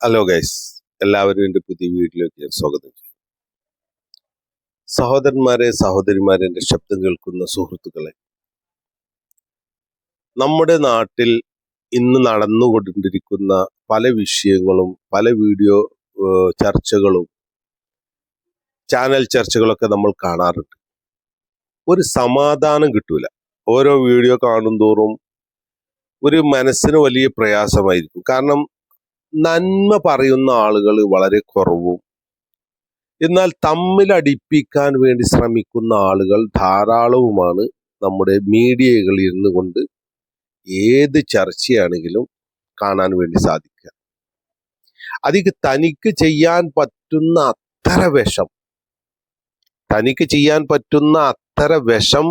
Hello guys എല്ലാവരും എന്റെ പുതിയ വീട്ടിലേക്ക് ഞാൻ സ്വാഗതം. ചെയ്യും സഹോദരന്മാരെ സഹോദരിമാരെ എന്റെ ശബ്ദം കേൾക്കുന്ന സുഹൃത്തുക്കളെ നമ്മുടെ നാട്ടിൽ ഇന്ന് നടന്നുകൊണ്ടിരിക്കുന്ന പല വിഷയങ്ങളും പല വീഡിയോ ചർച്ചകളും ചാനൽ ചർച്ചകളൊക്കെ നമ്മൾ കാണാറുണ്ട്. ഒരു സമാധാനം കിട്ടൂല. ഓരോ വീഡിയോ കാണും തോറും ഒരു മനസ്സിന് വലിയ പ്രയാസമായിരിക്കും. കാരണം നന്മ പറയുന്ന ആളുകൾ വളരെ കുറവും. എന്നാൽ തമ്മിൽ അടിപ്പിക്കാൻ വേണ്ടി ശ്രമിക്കുന്ന ആളുകൾ ധാരാളവുമാണ് നമ്മുടെ മീഡിയകളിൽ ഇരുന്നു കൊണ്ട് ഏത് ചർച്ചയാണെങ്കിലും കാണാൻ വേണ്ടി സാധിക്കുക. അതിക്ക് തനിക്ക് ചെയ്യാൻ പറ്റുന്ന അത്ര വിഷം തനിക്ക് ചെയ്യാൻ പറ്റുന്ന അത്ര വിഷം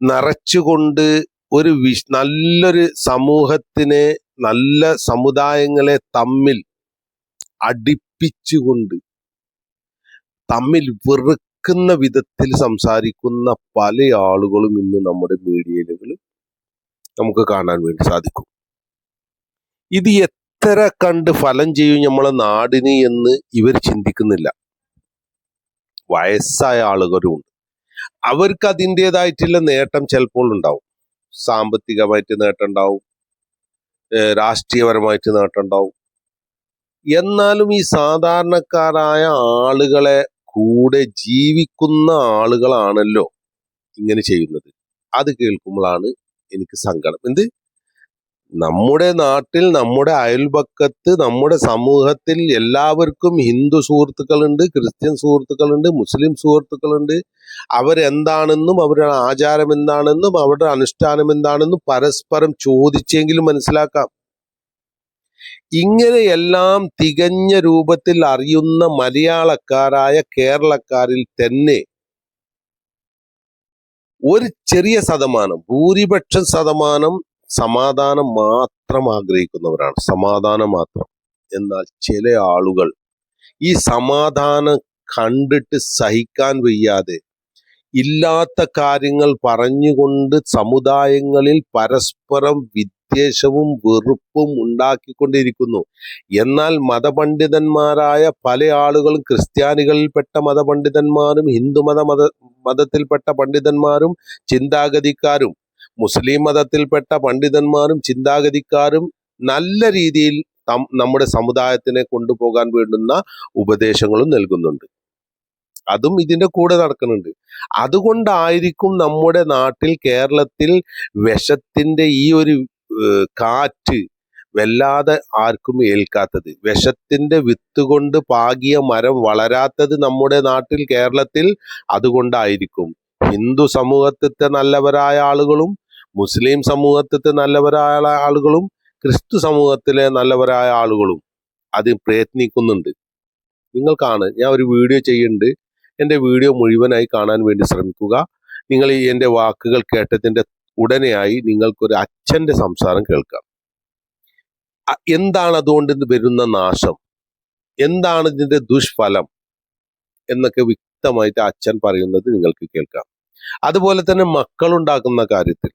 നിറച്ചുകൊണ്ട് ഒരു നല്ലൊരു സമൂഹത്തിനെ നല്ല സമുദായങ്ങളെ തമ്മിൽ അടിപ്പിച്ചുകൊണ്ട് തമ്മിൽ വെറുക്കുന്ന വിധത്തിൽ സംസാരിക്കുന്ന പല ആളുകളും ഇന്ന് നമ്മുടെ മീഡിയയിലുകൾ നമുക്ക് കാണാൻ വേണ്ടി സാധിക്കും. ഇത് എത്ര കണ്ട് ഫലം ചെയ്യും നമ്മളെ നാടിന് എന്ന് ഇവർ ചിന്തിക്കുന്നില്ല. വയസ്സായ ആളുകളുമുണ്ട് അവർക്ക് അതിന്റെതായിട്ടുള്ള നേട്ടം ചിലപ്പോൾ ഉണ്ടാവും. സാമ്പത്തികമായിട്ട് നേട്ടം ഉണ്ടാവും. രാഷ്ട്രീയപരമായിട്ട് നേട്ടം ഉണ്ടാവും എന്നാലും ഈ സാധാരണക്കാരായ ആളുകളെ കൂടെ ജീവിക്കുന്ന ആളുകളാണല്ലോ ഇങ്ങനെ ചെയ്യുന്നത്. അത് കേൾക്കുമ്പോഴാണ് എനിക്ക് സങ്കടം. എന്ത്? നമ്മുടെ നാട്ടിൽ നമ്മുടെ അയൽപക്കത്ത് നമ്മുടെ സമൂഹത്തിൽ എല്ലാവർക്കും ഹിന്ദു സുഹൃത്തുക്കളുണ്ട് ക്രിസ്ത്യൻ സുഹൃത്തുക്കളുണ്ട് മുസ്ലിം സുഹൃത്തുക്കളുണ്ട്. അവരെന്താണെന്നും അവരുടെ ആചാരം എന്താണെന്നും അവരുടെ അനുഷ്ഠാനം എന്താണെന്നും പരസ്പരം ചോദിച്ചെങ്കിലും മനസ്സിലാക്കാം. ഇങ്ങനെയെല്ലാം തികഞ്ഞ രൂപത്തിൽ അറിയുന്ന മലയാളക്കാരായ കേരളക്കാരിൽ തന്നെ ഒരു ചെറിയ ശതമാനം ഭൂരിപക്ഷം ശതമാനം സമാധാനം മാത്രം ആഗ്രഹിക്കുന്നവരാണ്. സമാധാനം മാത്രം. എന്നാൽ ചില ആളുകൾ ഈ സമാധാനം കണ്ടിട്ട് സഹിക്കാൻ വയ്യാതെ ഇല്ലാത്ത കാര്യങ്ങൾ പറഞ്ഞുകൊണ്ട് സമുദായങ്ങളിൽ പരസ്പരം വിദ്വേഷവും വെറുപ്പും ഉണ്ടാക്കിക്കൊണ്ടിരിക്കുന്നു. എന്നാൽ മതപണ്ഡിതന്മാരായ പല ആളുകളും ക്രിസ്ത്യാനികളിൽപ്പെട്ട മതപണ്ഡിതന്മാരും ഹിന്ദുമത മത മതത്തിൽപ്പെട്ട പണ്ഡിതന്മാരും ചിന്താഗതിക്കാരും മുസ്ലിം മതത്തിൽപ്പെട്ട പണ്ഡിതന്മാരും ചിന്താഗതിക്കാരും നല്ല രീതിയിൽ നമ്മുടെ സമുദായത്തിനെ കൊണ്ടുപോകാൻ വേണ്ടുന്ന ഉപദേശങ്ങളും നൽകുന്നുണ്ട്. അതും ഇതിന്റെ കൂടെ നടക്കുന്നുണ്ട്. അതുകൊണ്ടായിരിക്കും നമ്മുടെ നാട്ടിൽ കേരളത്തിൽ വിഷത്തിന്റെ ഈ ഒരു കാറ്റ് വല്ലാതെ ആർക്കും ഏൽക്കാത്തത്. വിഷത്തിന്റെ വിത്ത് കൊണ്ട് പാകിയ മരം വളരാത്തത് നമ്മുടെ നാട്ടിൽ കേരളത്തിൽ അതുകൊണ്ടായിരിക്കും. ഹിന്ദു സമൂഹത്തിത്തെ നല്ലവരായ ആളുകളും മുസ്ലിം സമൂഹത്തിൽ നല്ലവരായ ആളുകളും ക്രിസ്തു സമൂഹത്തിലെ നല്ലവരായ ആളുകളും അത് പ്രയത്നിക്കുന്നുണ്ട്. നിങ്ങൾക്കാണ് ഞാൻ ഒരു വീഡിയോ ചെയ്യുന്നുണ്ട്. എന്റെ വീഡിയോ മുഴുവനായി കാണാൻ വേണ്ടി ശ്രമിക്കുക. നിങ്ങൾ ഈ എന്റെ വാക്കുകൾ കേട്ടതിന്റെ ഉടനെയായി നിങ്ങൾക്കൊരു അച്ഛന്റെ സംസാരം കേൾക്കാം. എന്താണ് അതുകൊണ്ട് വരുന്ന നാശം? എന്താണ് ഇതിന്റെ ദുഷ്ഫലം? എന്നൊക്കെ വ്യക്തമായിട്ട് അച്ഛൻ പറയുന്നത് നിങ്ങൾക്ക് കേൾക്കാം. അതുപോലെ തന്നെ മക്കളുണ്ടാക്കുന്ന കാര്യത്തിൽ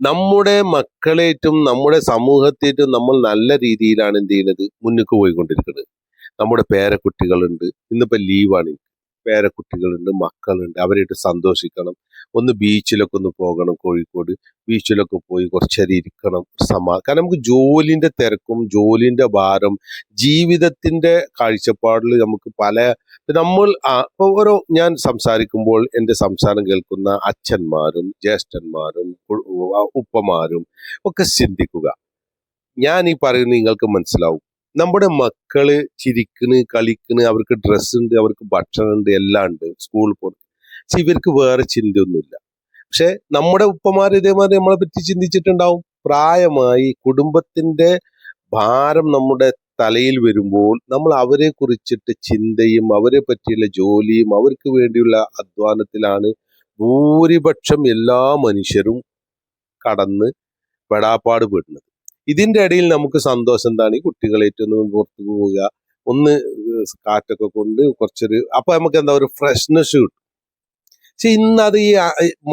നമ്മുടെ മക്കളേറ്റും നമ്മുടെ സമൂഹത്തേറ്റും നമ്മൾ നല്ല രീതിയിലാണ് എന്ത് ചെയ്യുന്നത്? മുന്നോട്ട് പോയിക്കൊണ്ടിരിക്കുന്നത്. നമ്മുടെ പേരക്കുട്ടികളുണ്ട്. ഇന്നിപ്പോ ലീവാണ് പേരക്കുട്ടികളുണ്ട് മക്കളുണ്ട് അവരായിട്ട് സന്തോഷിക്കണം. ഒന്ന് ബീച്ചിലൊക്കെ ഒന്ന് പോകണം കോഴിക്കോട് ബീച്ചിലൊക്കെ പോയി കുറച്ചേരം ഇരിക്കണം സമാ കാരണം നമുക്ക് ജോലിന്റെ തിരക്കും ജോലിന്റെ ഭാരം ജീവിതത്തിന്റെ കാഴ്ചപ്പാടിൽ നമുക്ക് പല നമ്മൾ ഇപ്പോൾ ഓരോ ഞാൻ സംസാരിക്കുമ്പോൾ എന്റെ സംസാരം കേൾക്കുന്ന അച്ഛന്മാരും ജ്യേഷ്ഠന്മാരും ഉപ്പമാരും ഒക്കെ ചിന്തിക്കുക. ഞാൻ ഈ പറയുന്നത് നിങ്ങൾക്ക് മനസ്സിലാവും. നമ്മുടെ മക്കൾ ചിരിക്കണ് കളിക്കണ് അവർക്ക് ഡ്രസ്സ് ഉണ്ട് അവർക്ക് ഭക്ഷണം ഉണ്ട് എല്ലാം ഉണ്ട് സ്കൂളിൽ പോകും പക്ഷെ ഇവർക്ക് വേറെ ചിന്തയൊന്നുമില്ല. പക്ഷെ നമ്മുടെ ഉപ്പമാർ ഇതേമാതിരി നമ്മളെ പറ്റി ചിന്തിച്ചിട്ടുണ്ടാവും. പ്രായമായി കുടുംബത്തിന്റെ ഭാരം നമ്മുടെ തലയിൽ വരുമ്പോൾ നമ്മൾ അവരെ കുറിച്ചിട്ട് ചിന്തയും അവരെ പറ്റിയുള്ള ജോലിയും അവർക്ക് വേണ്ടിയുള്ള അധ്വാനത്തിലാണ് ഭൂരിപക്ഷം എല്ലാ മനുഷ്യരും കടന്ന് പെടാപ്പാട് പെടുന്നത്. ഇതിന്റെ ഇടയിൽ നമുക്ക് സന്തോഷം എന്താണ്? ഈ കുട്ടികളേറ്റൊന്ന് പുറത്തു പോവുക. ഒന്ന് കാറ്റൊക്കെ കൊണ്ട് കുറച്ചൊരു അപ്പൊ നമുക്ക് എന്താ ഒരു ഫ്രഷ്നെസ് കിട്ടും. പക്ഷെ ഇന്ന് അത് ഈ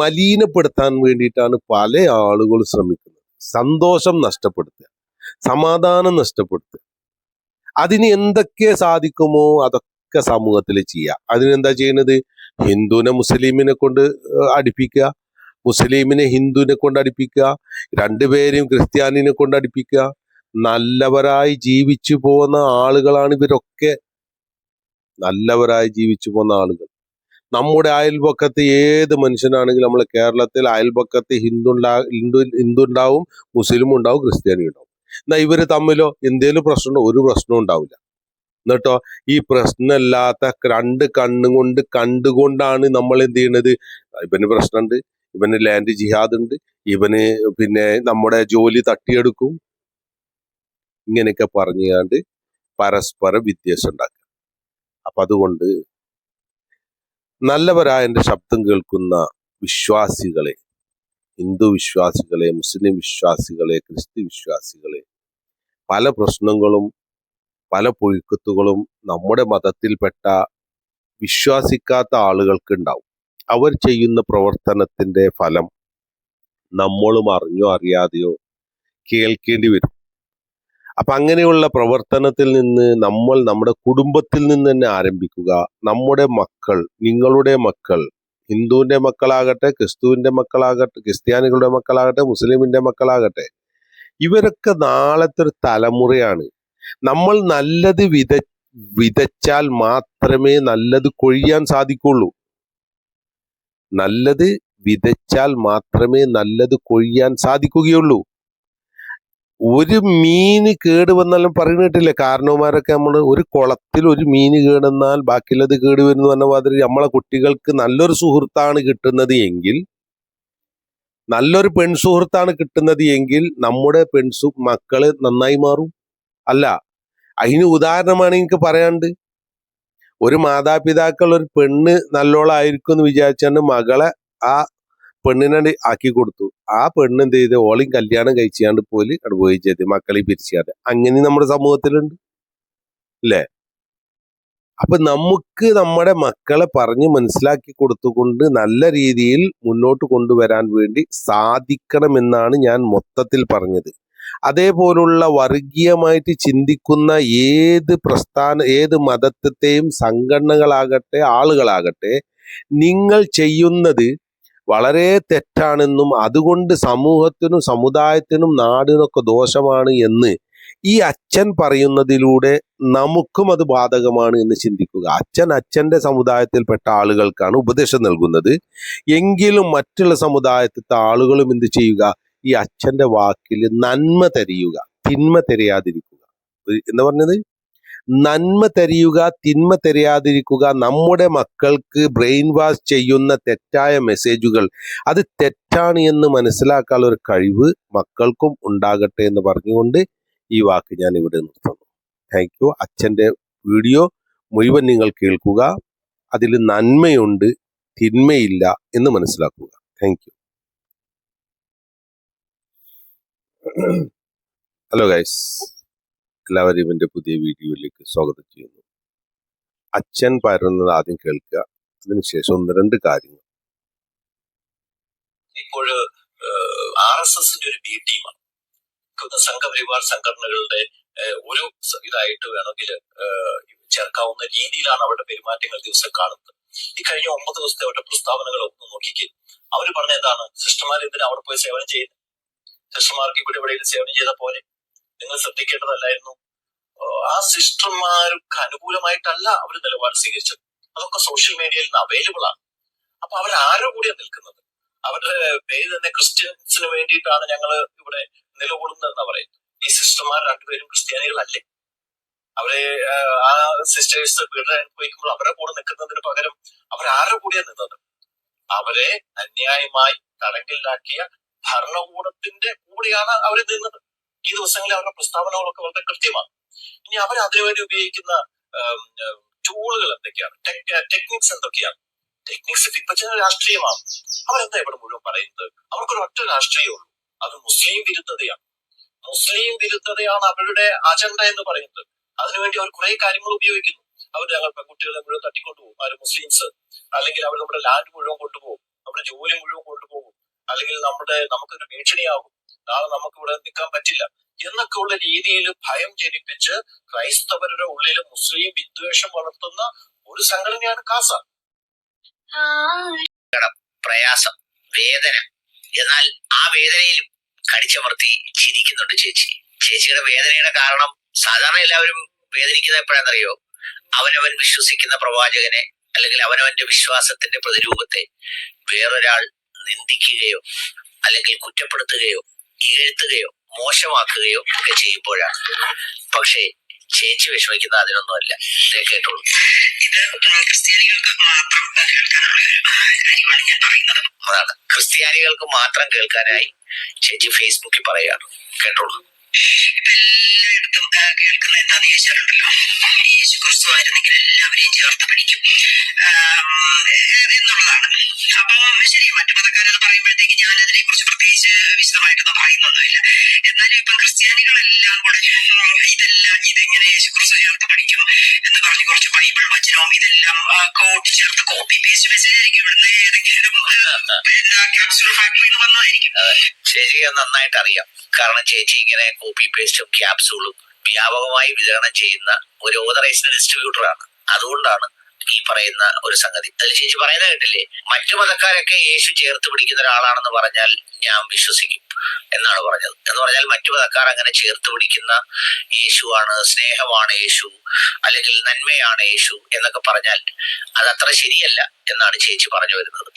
മലിനപ്പെടുത്താൻ വേണ്ടിയിട്ടാണ് പല ആളുകളും ശ്രമിക്കുന്നത്. സന്തോഷം നഷ്ടപ്പെടുത്തുക സമാധാനം നഷ്ടപ്പെടുത്തുക. അതിന് എന്തൊക്കെ സാധിക്കുമോ അതൊക്കെ സമൂഹത്തിൽ ചെയ്യുക അതിനെന്താ ചെയ്യുന്നത്? ഹിന്ദുവിനെ മുസ്ലിമിനെ കൊണ്ട് അടുപ്പിക്കുക. മുസ്ലിമിനെ ഹിന്ദുവിനെ കൊണ്ട് അടുപ്പിക്കുക രണ്ടുപേരെയും ക്രിസ്ത്യാനിനെ കൊണ്ട് അടുപ്പിക്കുക നല്ലവരായി ജീവിച്ചു പോകുന്ന ആളുകളാണ് ഇവരൊക്കെ. നല്ലവരായി ജീവിച്ചു പോകുന്ന ആളുകൾ. നമ്മുടെ അയൽപക്കത്ത് ഏത് മനുഷ്യനാണെങ്കിലും നമ്മൾ കേരളത്തിൽ അയൽപക്കത്ത് ഹിന്ദു ഹിന്ദു ഹിന്ദു ഉണ്ടാവും മുസ്ലിം ഉണ്ടാവും ക്രിസ്ത്യാനി ഉണ്ടാവും. എന്നാൽ ഇവർ തമ്മിലോ എന്തേലും പ്രശ്നമുണ്ടോ? ഒരു പ്രശ്നവും ഉണ്ടാവില്ല. എന്നിട്ടോ ഈ പ്രശ്നമില്ലാത്ത രണ്ട് കണ്ണും കൊണ്ട് കണ്ടുകൊണ്ടാണ് നമ്മൾ എന്ത് ചെയ്യണത്? ഇവന് പ്രശ്നമുണ്ട്. ഇവന് ലാൻഡ് ജിഹാദ് ഉണ്ട് ഇവന് പിന്നെ നമ്മുടെ ജോലി തട്ടിയെടുക്കും. ഇങ്ങനെയൊക്കെ പറഞ്ഞുകൊണ്ട് പരസ്പര വിദ്വേഷം ഉണ്ടാക്കുക. അപ്പൊ അതുകൊണ്ട് നല്ലവരായ എന്റെ ശബ്ദം കേൾക്കുന്ന വിശ്വാസികളെ ഹിന്ദു വിശ്വാസികളെ മുസ്ലിം വിശ്വാസികളെ ക്രിസ്ത്യൻ വിശ്വാസികളെ പല പ്രശ്നങ്ങളും പല പുഴുക്കത്തുകളും നമ്മുടെ മതത്തിൽപ്പെട്ട വിശ്വാസിക്കാത്ത ആളുകൾക്ക് ഉണ്ടാവും. അവർ ചെയ്യുന്ന പ്രവർത്തനത്തിന്റെ ഫലം നമ്മളും അറിഞ്ഞോ അറിയാതെയോ കേൾക്കേണ്ടി വരും. അപ്പൊ അങ്ങനെയുള്ള പ്രവർത്തനത്തിൽ നിന്ന് നമ്മൾ നമ്മുടെ കുടുംബത്തിൽ നിന്ന് തന്നെ ആരംഭിക്കുക. നമ്മുടെ മക്കൾ നിങ്ങളുടെ മക്കൾ ഹിന്ദുവിന്റെ മക്കളാകട്ടെ ക്രിസ്തുവിന്റെ മക്കളാകട്ടെ ക്രിസ്ത്യാനികളുടെ മക്കളാകട്ടെ മുസ്ലിമിന്റെ മക്കളാകട്ടെ ഇവരൊക്കെ നാളത്തെ ഒരു തലമുറയാണ്. നമ്മൾ നല്ലത് വിത വിതച്ചാൽ മാത്രമേ നല്ലത് കൊഴിയാൻ സാധിക്കുള്ളൂ നല്ലത് വിതച്ചാൽ മാത്രമേ നല്ലത് കൊഴിയാൻ സാധിക്കുകയുള്ളൂ. ഒരു മീന് കേട് വന്നാലും പറയുന്നിട്ടില്ലേ കാരണവന്മാരൊക്കെ നമ്മൾ ഒരു കുളത്തിൽ ഒരു മീന് കേടുവന്നാൽ ബാക്കിയുള്ളത് കേട് വരുന്നു പറഞ്ഞ മാതിരി നമ്മളെ കുട്ടികൾക്ക് നല്ലൊരു സുഹൃത്താണ് കിട്ടുന്നത് എങ്കിൽ നല്ലൊരു പെൺസുഹൃത്താണ് കിട്ടുന്നത് എങ്കിൽ നമ്മുടെ പെൺസു മക്കൾ നന്നായി മാറും. അല്ല അതിന് ഉദാഹരണമാണ് എനിക്ക് പറയാണ്ട് ഒരു മാതാപിതാക്കൾ ഒരു പെണ്ണ് നല്ലോളായിരിക്കും എന്ന് വിചാരിച്ചാണ് മകളെ ആ പെണ്ണിനെ ആക്കി കൊടുത്തു. ആ പെണ്ണ് എന്ത് ചെയ്ത്? ഓളിയും കല്യാണം കഴിച്ചാണ്ട് പോൽ അനുഭവിച്ചത് ചെയ്ത്. മക്കളെ പിരിച്ചാണ്ട്. അങ്ങനെ നമ്മുടെ സമൂഹത്തിലുണ്ട്. അല്ലേ? അപ്പൊ നമുക്ക് നമ്മുടെ മക്കളെ പറഞ്ഞ് മനസ്സിലാക്കി കൊടുത്തുകൊണ്ട് നല്ല രീതിയിൽ മുന്നോട്ട് കൊണ്ടുവരാൻ വേണ്ടി സാധിക്കണമെന്നാണ് ഞാൻ മൊത്തത്തിൽ പറഞ്ഞത്. അതേപോലുള്ള വർഗീയമായിട്ട് ചിന്തിക്കുന്ന ഏത് പ്രസ്ഥാന ഏത് മതത്തെയും സംഘടനകളാകട്ടെ ആളുകളാകട്ടെ നിങ്ങൾ ചെയ്യുന്നത് വളരെ തെറ്റാണെന്നും അതുകൊണ്ട് സമൂഹത്തിനും സമുദായത്തിനും നാടിനൊക്കെ ദോഷമാണ് എന്ന് ഈ അച്ഛൻ പറയുന്നതിലൂടെ നമുക്കും അത് ബാധകമാണ് എന്ന് ചിന്തിക്കുക. അച്ഛൻ അച്ഛന്റെ സമുദായത്തിൽപ്പെട്ട ആളുകൾക്കാണ് ഉപദേശം നൽകുന്നത്. എങ്കിലും മറ്റുള്ള സമുദായത്തിലത്തെ ആളുകളും എന്ത് ചെയ്യുക? ഈ അച്ഛന്റെ വാക്കിൽ നന്മ തരിയുക തിന്മ തെരയാതിരിക്കുക. എന്ന് പറഞ്ഞത്? നന്മ തരിയുക തിന്മ തെരയാതിരിക്കുക നമ്മുടെ മക്കൾക്ക് ബ്രെയിൻ വാഷ് ചെയ്യുന്ന തെറ്റായ മെസ്സേജുകൾ. അത് തെറ്റാണ് എന്ന് മനസ്സിലാക്കാനുള്ള ഒരു കഴിവ് മക്കൾക്കും ഉണ്ടാകട്ടെ എന്ന് പറഞ്ഞുകൊണ്ട് ഈ വാക്ക് ഞാൻ ഇവിടെ നിർത്തുന്നു. താങ്ക് യു അച്ഛന്റെ വീഡിയോ മുഴുവൻ നിങ്ങൾ കേൾക്കുക. അതിൽ നന്മയുണ്ട് തിന്മയില്ല എന്ന് മനസ്സിലാക്കുക. താങ്ക് യു ഹലോ ഗൈസ് എല്ലാവരും എന്റെ പുതിയ വീഡിയോയിലേക്ക് സ്വാഗതം ചെയ്യുന്നു. അച്ഛൻ പരന്നത് ആദ്യം കേൾക്കുക. അതിനുശേഷം ഒന്ന് രണ്ട് കാര്യങ്ങൾ. ഇപ്പോൾ ആർ എസ് എസിന്റെ ഒരു ബി ടീമാണ് സംഘപരിവാർ സംഘടനകളുടെ ഒരു ഇതായിട്ട് വേണമെങ്കിൽ ചേർക്കാവുന്ന രീതിയിലാണ് അവരുടെ പെരുമാറ്റങ്ങൾ ദിവസം കാണുന്നത്. ഈ കഴിഞ്ഞ ഒമ്പത് ദിവസത്തെ അവരുടെ പ്രസ്താവനകൾ ഒന്ന് നോക്കിക്കേ. അവർ പറഞ്ഞ എന്താണ്? സിസ്റ്റർമാർ എന്തിനാ അവിടെ പോയി സേവനം ചെയ്യുന്നത്? സിസ്റ്റർമാർക്ക് ഇവിടെ ഇവിടെ സേവനം ചെയ്ത പോലെ നിങ്ങൾ ശ്രദ്ധിക്കേണ്ടതല്ലായിരുന്നു. ആ സിസ്റ്റർമാർക്ക് അനുകൂലമായിട്ടല്ല അവർ നിലപാട് സ്വീകരിച്ചത്. അതൊക്കെ സോഷ്യൽ മീഡിയയിൽ നിന്ന് അവൈലബിൾ ആണ്. അപ്പൊ അവർ ആരോ കൂടെയാണ് നിൽക്കുന്നത്. അവരുടെ പേര് തന്നെ ക്രിസ്ത്യൻസിന് വേണ്ടിയിട്ടാണ് ഞങ്ങൾ ഇവിടെ നിലകൊള്ളുന്നതെന്ന് പറയുന്നത്. ഈ സിസ്റ്റർമാർ രണ്ടുപേരും ക്രിസ്ത്യാനികളല്ലേ? അവരെ ആ സിസ്റ്റേഴ്സ് പീഡനം അനുഭവിക്കുമ്പോൾ അവരെ കൂടെ നിൽക്കുന്നതിന് പകരം അവർ കൂടെയാണ് നിന്നത്? അവരെ അന്യായമായി തടങ്കലിലാക്കിയ ഭരണകൂടത്തിന്റെ കൂടെയാണ് അവർ നിന്നത് ഈ ദിവസങ്ങളിൽ അവരുടെ പ്രസ്താവനകളൊക്കെ വളരെ കൃത്യമാണ്. ഇനി അവർ അതിനുവേണ്ടി ഉപയോഗിക്കുന്ന ടൂളുകൾ എന്തൊക്കെയാണ്? ടെക്നിക്സ് എന്തൊക്കെയാണ്? ടെക്നിക്സ് ചില രാഷ്ട്രീയമാണ്. അവരെന്താ ഇവിടെ മുഴുവൻ പറയുന്നത്? അവർക്കൊരു ഒറ്റ രാഷ്ട്രീയമുള്ളൂ അത് മുസ്ലിം വിരുദ്ധതയാണ്. മുസ്ലിം വിരുദ്ധതയാണ് അവരുടെ അജണ്ട എന്ന് പറയുന്നത്. അതിനുവേണ്ടി അവർ കുറെ കാര്യങ്ങൾ ഉപയോഗിക്കുന്നു. അവർ ഞങ്ങൾ പെൺകുട്ടികളെ മുഴുവൻ തട്ടിക്കൊണ്ടുപോകും. ആര് മുസ്ലിംസ്? അല്ലെങ്കിൽ അവർ നമ്മുടെ ലാൻഡ് മുഴുവൻ കൊണ്ടുപോകും. നമ്മുടെ ജോലി മുഴുവൻ കൊണ്ടുപോകും. അല്ലെങ്കിൽ നമ്മുടെ നമുക്കൊരു ഭീഷണിയാകും നാളെ നമുക്ക് ഇവിടെ നിൽക്കാൻ പറ്റില്ല. എന്നൊക്കെ ഉള്ള രീതിയിൽ ഭയം ജനിപ്പിച്ച് ക്രൈസ്തവരുടെ ഉള്ളിൽ മുസ്ലിം വിദ്വേഷം വളർത്തുന്ന ഒരു സംഘടനയാണ് കാസ. പ്രയാസം വേദന. എന്നാൽ ആ വേദനയിൽ കടിച്ചമർത്തി ചിരിക്കുന്നുണ്ട് ചേച്ചി. ചേച്ചിയുടെ വേദനയുടെ കാരണം സാധാരണ എല്ലാവരും വേദനിക്കുന്നത് എപ്പോഴാണെന്നറിയോ? അവനവൻ വിശ്വസിക്കുന്ന പ്രവാചകനെ അല്ലെങ്കിൽ അവനവന്റെ വിശ്വാസത്തിന്റെ പ്രതിരൂപത്തെ. വേറൊരാൾ നിന്ദിക്കുകയോ അല്ലെങ്കിൽ കുറ്റപ്പെടുത്തുകയോ ഇകഴ്ത്തുകയോ മോശമാക്കുകയോ ഒക്കെ ചെയ്യുമ്പോഴാണ്. പക്ഷേ ചേച്ചി വിഷമിക്കുന്ന അതിനൊന്നുമല്ല. ഇതേ കേട്ടോളൂ. ഇത് ക്രിസ്ത്യാനികൾക്ക് മാത്രം കേൾക്കാനുള്ള ഒരു കാര്യമാണ് ഞാൻ പറയുന്നത്. അതാണ്. ക്രിസ്ത്യാനികൾക്ക് മാത്രം കേൾക്കാനായി ചേച്ചി ഫേസ്ബുക്കിൽ പറയുകയാണ്. കേട്ടോളൂ. എല്ലായിടത്തും കേൾക്കുന്ന എന്താന്ന് ചോദിച്ചാലുണ്ടല്ലോ യേശു ക്രിസ്തു ആയിരുന്നെങ്കിൽ എല്ലാവരെയും ചേർത്ത് പിടിക്കും. എന്നുള്ളതാണ്. അപ്പം ശരി മറ്റു മതക്കാരെന്ന് പറയുമ്പോഴത്തേക്ക് ഞാൻ അതിനെ കുറിച്ച് പ്രത്യേകിച്ച് വിശദമായിട്ടൊന്നും പറയുന്നൊന്നുമില്ല. എന്നാലും ഇപ്പം ക്രിസ്ത്യാനികളെല്ലാം കൂടെ ഇതെല്ലാം ഇതെങ്ങനെ യേശു ക്രിസ്തു ചേർത്ത് കുറച്ച് ബൈബിൾ വചനവും ഇതെല്ലാം കോട്ട് ചേർത്ത് കോപ്പി പേസ്റ്റ് മെസ്സേജ് ഇവിടുന്ന് ഏതെങ്കിലും ചേച്ചിക്ക് നന്നായിട്ട് അറിയാം. കാരണം ചേച്ചി ഇങ്ങനെ കോപ്പി പേസ്റ്റും ക്യാപ്സൂളും വ്യാപകമായി വിതരണം ചെയ്യുന്ന ഒരു ഓതറൈസ്ഡ് ഡിസ്ട്രിബ്യൂട്ടറാണ് അതുകൊണ്ടാണ് ഈ പറയുന്ന ഒരു സംഗതി. അതിൽ ശേഷി പറയുന്നത് കേട്ടില്ലേ? മറ്റു മതക്കാരൊക്കെ യേശു ചേർത്ത് പിടിക്കുന്ന ഒരാളാണെന്ന് പറഞ്ഞാൽ ഞാൻ വിശ്വസിക്കും എന്നാണ് പറഞ്ഞത്. എന്ന് പറഞ്ഞാൽ മറ്റു മതക്കാർ അങ്ങനെ ചേർത്ത് പിടിക്കുന്ന യേശുവാണ് സ്നേഹമാണ് യേശു അല്ലെങ്കിൽ നന്മയാണ് യേശു എന്നൊക്കെ പറഞ്ഞാൽ അത് അത്ര ശരിയല്ല എന്നാണ് ചേച്ചി പറഞ്ഞു വരുന്നത്.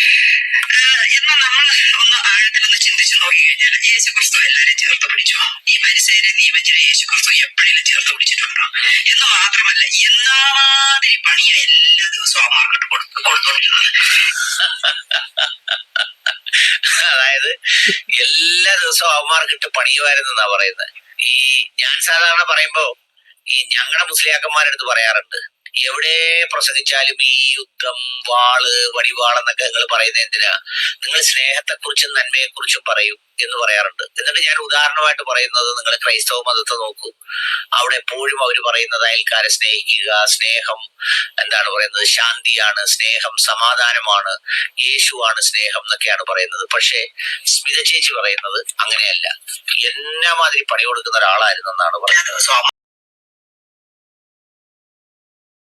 നമ്മൾ ഒന്ന് ചിന്തിച്ചു എല്ലാവരും ചേർത്ത് പിടിച്ചു? ഈ പരിസരെ പിടിച്ചിട്ടുണ്ടോ? എന്ന് മാത്രമല്ല എന്നാമാതിരി പണിയാ എല്ലാ ദിവസവും അതായത് എല്ലാ ദിവസവും അവന്മാർക്കിട്ട് പണിയുമായിരുന്നെന്നാ പറയുന്നത്. ഈ ഞാൻ സാധാരണ പറയുമ്പോ ഈ ഞങ്ങളുടെ മുസ്ലിയാക്കന്മാരെടുത്ത് പറയാറുണ്ട് എവിടെ പ്രസംഗിച്ചാലും ഈ യുദ്ധം വാൾ വടിവാളെന്നൊക്കെ നിങ്ങൾ പറയുന്നത് എന്തിനാ? നിങ്ങൾ സ്നേഹത്തെക്കുറിച്ചും നന്മയെക്കുറിച്ചും പറയും എന്ന് പറയാറുണ്ട്. എന്നിട്ട് ഞാൻ ഉദാഹരണമായിട്ട് പറയുന്നത് നിങ്ങൾ ക്രൈസ്തവ മതത്തെ നോക്കൂ. അവിടെ എപ്പോഴും അവർ പറയുന്നത് അയൽക്കാരെ സ്നേഹിക്കുക സ്നേഹം എന്താണ് പറയുന്നത്? ശാന്തിയാണ് സ്നേഹം സമാധാനമാണ് യേശുവാണ് സ്നേഹം എന്നൊക്കെയാണ് പറയുന്നത്. പക്ഷേ സ്മിത ചേച്ചി പറയുന്നത് അങ്ങനെയല്ല. എന്നാ മാതിരി പണി കൊടുക്കുന്ന ഒരാളായിരുന്നു എന്നാണ് പറയുന്നത്.